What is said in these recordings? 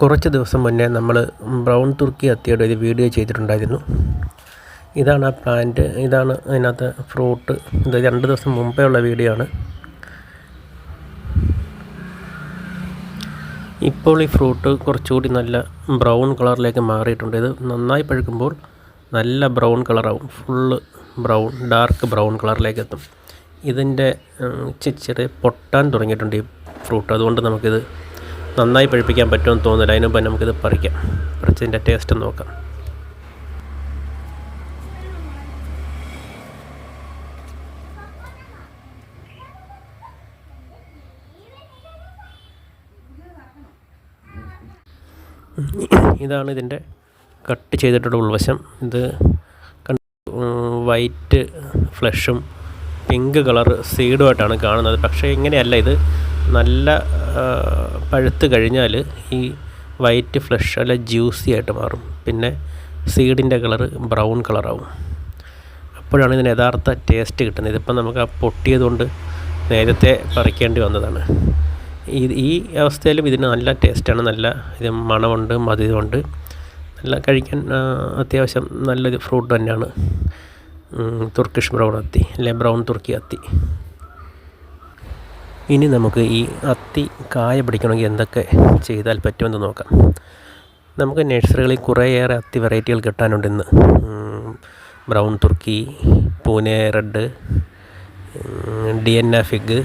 കുറച്ച് ദിവസം മുന്നേ നമ്മൾ ബ്രൗൺ തുർക്കി അത്തിയുടെ ഒരു വീഡിയോ ചെയ്തിട്ടുണ്ടായിരുന്നു. ഇതാണ് ആ പ്ലാന്റ് ഇതാണ് അതിനകത്ത് ഫ്രൂട്ട് ഇത് രണ്ട് ദിവസം മുമ്പേ ഉള്ള വീഡിയോ ആണ്. ഇപ്പോൾ ഈ ഫ്രൂട്ട് കുറച്ചുകൂടി നല്ല ബ്രൗൺ കളറിലേക്ക് മാറിയിട്ടുണ്ട്. ഇത് നന്നായി പഴുക്കുമ്പോൾ നല്ല ബ്രൗൺ കളറാവും. ഫുള്ള് ബ്രൗൺ ഡാർക്ക് ബ്രൗൺ കളറിലേക്ക് എത്തും. ഇതിന്റെ ചെറിയ പൊട്ടാൻ തുടങ്ങിയിട്ടുണ്ട് ഈ ഫ്രൂട്ട് അതുകൊണ്ട് നമുക്കിത് നന്നായി പഴുപ്പിക്കാൻ പറ്റുമെന്ന് തോന്നുന്നില്ല. അതിന് മുമ്പ് നമുക്കിത് പറിക്കാം. പറിച്ചതിന്റെ ടേസ്റ്റ് നോക്കാം. ഇതാണ് ഇതിന്റെ കട്ട് ചെയ്തിട്ടുള്ള ഉൾവശം. ഇത് വൈറ്റ് ഫ്ലഷും പിങ്ക് കളർ സീഡുമായിട്ടാണ് കാണുന്നത്. പക്ഷേ ഇങ്ങനെയല്ല ഇത്. നല്ല പഴുത്ത് കഴിഞ്ഞാൽ ഈ വൈറ്റ് ഫ്ലഷ് അല്ല ജ്യൂസി ആയിട്ട് മാറും. പിന്നെ സീഡിന്റെ കളർ ബ്രൗൺ കളറാവും. അപ്പോഴാണ് ഇതിന് യഥാർത്ഥ ടേസ്റ്റ് കിട്ടുന്നത്. ഇതിപ്പം നമുക്ക് ആ പൊട്ടിയതുകൊണ്ട് നേരത്തെ പറിക്കേണ്ടി വന്നതാണ്. ഈ ഈ അവസ്ഥയിലും ഇതിന് നല്ല ടേസ്റ്റാണ്. നല്ല ഇത് മണമുണ്ട് മധുരമുണ്ട്. നല്ല കഴിക്കാൻ അത്യാവശ്യം നല്ലൊരു ഫ്രൂട്ട് തന്നെയാണ്. തുർക്കിഷ് ബ്രൗൺ അത്തി അല്ലെ ബ്രൗൺ തുർക്കി അത്തി. ഇനി നമുക്ക് ഈ അത്തി കായ പിടിക്കണമെങ്കിൽ എന്തൊക്കെ ചെയ്താൽ പറ്റുമെന്ന് നോക്കാം. നമുക്ക് നഴ്സറികളിൽ കുറേയേറെ അത്തി വെറൈറ്റികൾ കിട്ടാനുണ്ട് ഇന്ന് brown Turkey Pune red D N A fig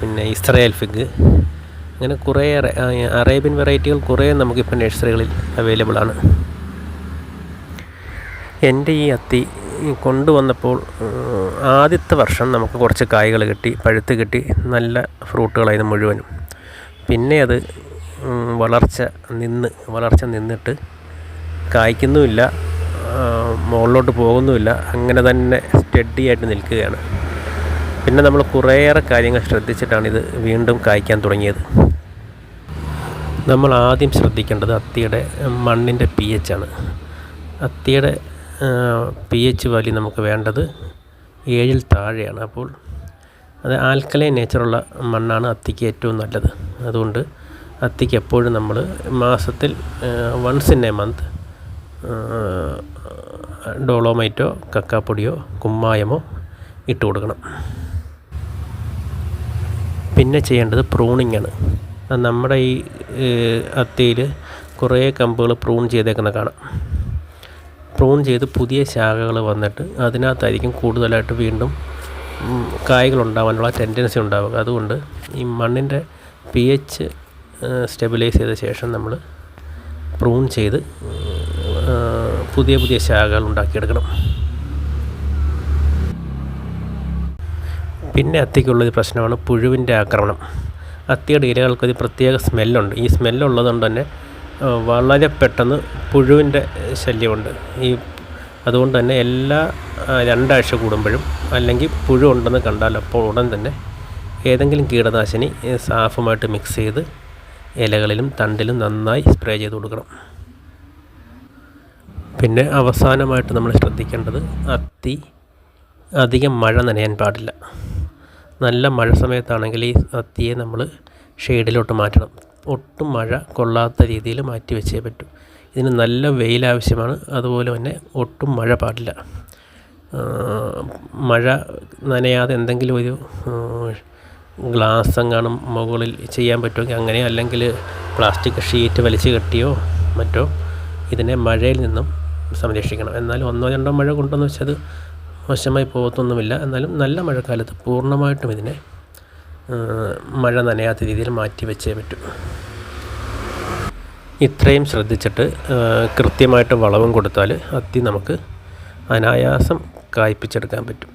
പിന്നെ ഇസ്രയേൽ ഫിഗ് അങ്ങനെ കുറേയേറെ അറേബ്യൻ വെറൈറ്റികൾ കുറേ നമുക്കിപ്പോൾ നഴ്സറികളിൽ അവൈലബിൾ ആണ് എന്റെ ഈ അത്തി കൊണ്ടുവന്നപ്പോൾ ആദ്യത്തെ വർഷം നമുക്ക് കുറച്ച് കായ്കൾ കിട്ടി പഴുത്ത് കിട്ടി നല്ല ഫ്രൂട്ടുകളായിരുന്നു മുഴുവനും. പിന്നെ അത് വളർച്ച നിന്ന് വളർച്ച നിന്നിട്ട് കായ്ക്കുന്നുമില്ല മുകളിലോട്ട് പോകുന്നുമില്ല അങ്ങനെ തന്നെ സ്റ്റഡി ആയിട്ട് നിൽക്കുകയാണ്. പിന്നെ നമ്മൾ കുറേയേറെ കാര്യങ്ങൾ ശ്രദ്ധിച്ചിട്ടാണ് ഇത് വീണ്ടും കായ്ക്കാൻ തുടങ്ങിയത്. നമ്മൾ ആദ്യം ശ്രദ്ധിക്കേണ്ടത് അത്തിയുടെ മണ്ണിന്റെ പി എച്ച് ആണ്. അത്തിയുടെ പി എച്ച് വാല്യൂ നമുക്ക് വേണ്ടത് ഏഴിൽ താഴെയാണ്. അപ്പോൾ അത് ആൽക്കലൈൻ നേച്ചറുള്ള മണ്ണാണ് അത്തിക്ക് ഏറ്റവും നല്ലത്. അതുകൊണ്ട് അത്തിക്ക് എപ്പോഴും നമ്മൾ മാസത്തിൽ വൺസ് ഇൻ എ മന്ത് ഡോളോമൈറ്റോ കക്കാപ്പൊടിയോ കുമ്മായമോ ഇട്ട് കൊടുക്കണം. പിന്നെ ചെയ്യേണ്ടത് പ്രൂണിങ് ആണ്. നമ്മുടെ ഈ അത്തിയിൽ കുറേ കമ്പുകൾ പ്രൂൺ ചെയ്തേക്കുന്ന കാണാം. പ്രൂൺ ചെയ്ത് പുതിയ ശാഖകൾ വന്നിട്ട് അതിനകത്തായിരിക്കും കൂടുതലായിട്ട് വീണ്ടും കായ്കൾ ഉണ്ടാവാനുള്ള ടെൻഡൻസി ഉണ്ടാവുക. അതുകൊണ്ട് ഈ മണ്ണിന്റെ പി എച്ച് സ്റ്റെബിലൈസ് ചെയ്ത ശേഷം നമ്മൾ പ്രൂൺ ചെയ്ത് പുതിയ പുതിയ ശാഖകൾ ഉണ്ടാക്കിയെടുക്കണം. പിന്നെ അത്തിക്കുള്ളൊരു പ്രശ്നമാണ് പുഴുവിന്റെ ആക്രമണം. അത്തിയുടെ ഇലകൾക്കൊരു പ്രത്യേക സ്മെല്ലുണ്ട് ഈ സ്മെല്ലുള്ളത് കൊണ്ട് തന്നെ വളരെ പെട്ടെന്ന് പുഴുവിന്റെ ശല്യമുണ്ട്. ഈ അതുകൊണ്ട് തന്നെ എല്ലാ രണ്ടാഴ്ച കൂടുമ്പോഴും അല്ലെങ്കിൽ പുഴു ഉണ്ടെന്ന് കണ്ടാൽ അപ്പോൾ ഉടൻ തന്നെ ഏതെങ്കിലും കീടനാശിനി സാഫുമായിട്ട് മിക്സ് ചെയ്ത് ഇലകളിലും തണ്ടിലും നന്നായി സ്പ്രേ ചെയ്ത് കൊടുക്കണം. പിന്നെ അവസാനമായിട്ട് നമ്മൾ ശ്രദ്ധിക്കേണ്ടത് അത്തി അധികം മഴ നനയാൻ പാടില്ല. നല്ല മഴ സമയത്താണെങ്കിൽ ഈ അത്തിയെ നമ്മൾ ഷെയ്ഡിലോട്ട് മാറ്റണം. ഒട്ടും മഴ കൊള്ളാത്ത രീതിയിൽ മാറ്റി വെച്ചേ പറ്റൂ. ഇതിന് നല്ല വെയിൽ ആവശ്യമാണ് അതുപോലെ തന്നെ ഒട്ടും മഴ പാടില്ല. മഴ നനയാതെ എന്തെങ്കിലും ഒരു ഗ്ലാസ് മുകളിൽ ചെയ്യാൻ പറ്റുമെങ്കിൽ അങ്ങനെ അല്ലെങ്കിൽ പ്ലാസ്റ്റിക് ഷീറ്റ് വലിച്ചു കെട്ടിയോ മറ്റോ ഇതിനെ മഴയിൽ നിന്നും സംരക്ഷിക്കണം. എന്നാലും ഒന്നോ രണ്ടോ മഴ കൊണ്ടെന്ന് വെച്ചത് മോശമായി പോകത്തൊന്നുമില്ല. എന്നാലും നല്ല മഴക്കാലത്ത് പൂർണമായിട്ടും ഇതിനെ മഴ നനയാത്ത രീതിയിൽ മാറ്റി വെച്ചേ പറ്റൂ. ഇത്രയും ശ്രദ്ധിച്ചിട്ട് കൃത്യമായിട്ട് വളവും കൊടുത്താൽ അത്തി നമുക്ക് അനായാസം കായ്പിച്ചെടുക്കാൻ പറ്റും.